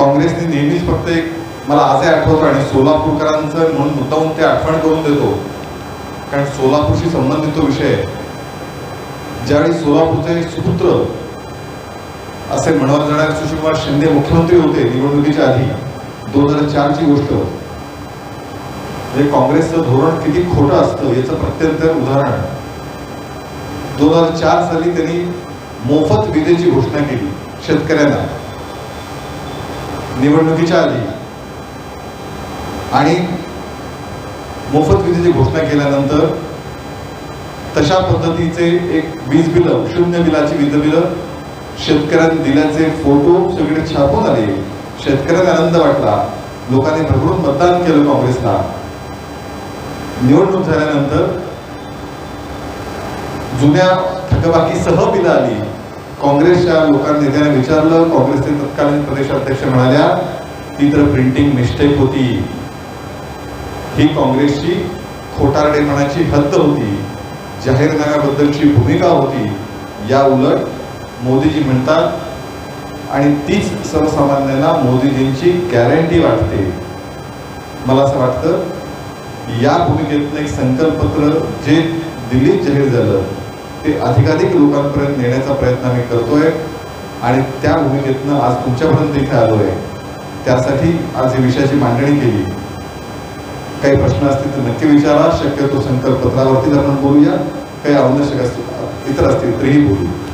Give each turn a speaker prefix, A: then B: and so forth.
A: काँग्रेसने नेहमीच फक्त एक मला आजही आठवतं आणि सोलापूरकरांचं म्हणून मुद्दाहून ते आठवण करून देतो. कारण सोलापूरशी संबंधित तो विषय ज्यावेळी सोलापूरचे सुपुत्र असे म्हणवले जाणारे सुशीलकुमार शिंदे मुख्यमंत्री होते निवडणुकीच्या आधी दोन हजार चारची गोष्ट. म्हणजे काँग्रेसचं धोरण किती खोटं असतं याचं प्रत्यंतर उदाहरण. दोन हजार चार साली त्यांनी मोफत विजेची घोषणा केली शेतकऱ्यांना. निवडणुकीच्या आधी. आणि मोफत विजेची घोषणा केल्यानंतर तशा पद्धतीचे एक वीज बिलं शून्य बिलाची वीज बिलं शेतकऱ्यांनी दिल्याचे फोटो सगळे छापून आले. शेतकऱ्यांना आनंद वाटला. लोकांनी भरभरून मतदान केलं काँग्रेसला. निवडणूक झाल्यानंतर जुन्या थकबाकीसह बिलं आली. काँग्रेसच्या लोकांनी नेत्याने विचारलं काँग्रेसचे तत्कालीन प्रदेशाध्यक्ष म्हणाल्या ती तर प्रिंटिंग मिस्टेक होती. ही काँग्रेसची खोटारडेपणाची हद्द होती. जाहीरनाम्याबद्दलची भूमिका होती. या उलट मोदीजी म्हणतात आणि तीच सर्वसामान्यांना मोदीजींची गॅरंटी वाटते. मला असं वाटतं या भूमिकेतनं एक संकल्पपत्र जे दिल्लीत जाहीर झालं ते अधिकाधिक लोकांपर्यंत नेण्याचा प्रयत्न आम्ही करतोय. आणि त्या भूमिकेतनं आज तुमच्यापर्यंत इथे आलोय. त्यासाठी आज या विषयाची मांडणी केली. काही प्रश्न असतील तर नक्की विचारा. शक्यतो संकल्पपत्रावरतीच आपण बोलूया. काही आवश्यक असतील इतर असतील तरीही बोलू